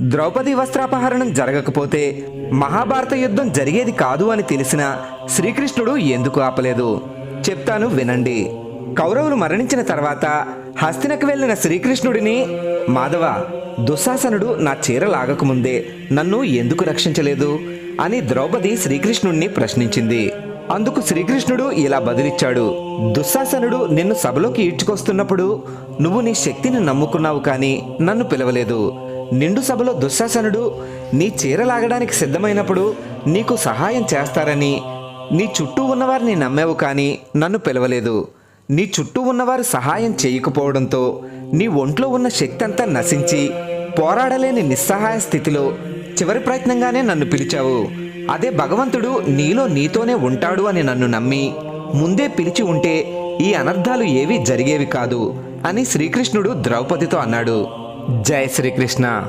ద్రౌపది వస్త్రాపహరణం జరగకపోతే మహాభారత యుద్ధం జరిగేది కాదు అని తెలిసిన శ్రీకృష్ణుడు ఎందుకు ఆపలేదు? చెప్తాను వినండి. కౌరవులు మరణించిన తర్వాత హస్తినకు వెళ్ళిన శ్రీకృష్ణుడిని మాధవ దుశ్శాసనుడు నా చీర లాగకముందే నన్ను ఎందుకు రక్షించలేదు? అని ద్రౌపది శ్రీకృష్ణుణ్ణి ప్రశ్నించింది. అందుకు శ్రీకృష్ణుడు ఇలా బదిలిచ్చాడు దుశ్శాసనుడు నిన్ను సభలోకి ఈడ్చుకొస్తున్నప్పుడు నువ్వు నీ శక్తిని నమ్ముకున్నావు కానీ నన్ను పిలవలేదు. నిండు సభలో దుశ్శాసనుడు నీ చీర లాగడానికి సిద్ధమైనప్పుడు నీకు సహాయం చేస్తారని నీ చుట్టూ ఉన్నవారిని నమ్మేవు కానీ నన్ను పిలవలేదు. నీ చుట్టూ ఉన్నవారు సహాయం చేయకపోవడంతో నీ ఒంట్లో ఉన్న శక్తి అంతా నశించి పోరాడలేని నిస్సహాయ స్థితిలో చివరి ప్రయత్నంగానే నన్ను పిలిచావు. అదే భగవంతుడు నీలో నీతోనే ఉంటాడు అని నన్ను నమ్మి ముందే పిలిచి ఉంటే ఈ అనర్థాలు ఏవీ జరిగేవి కాదు అని శ్రీకృష్ణుడు ద్రౌపదితో అన్నాడు. જય શ્રી કૃષ્ણ.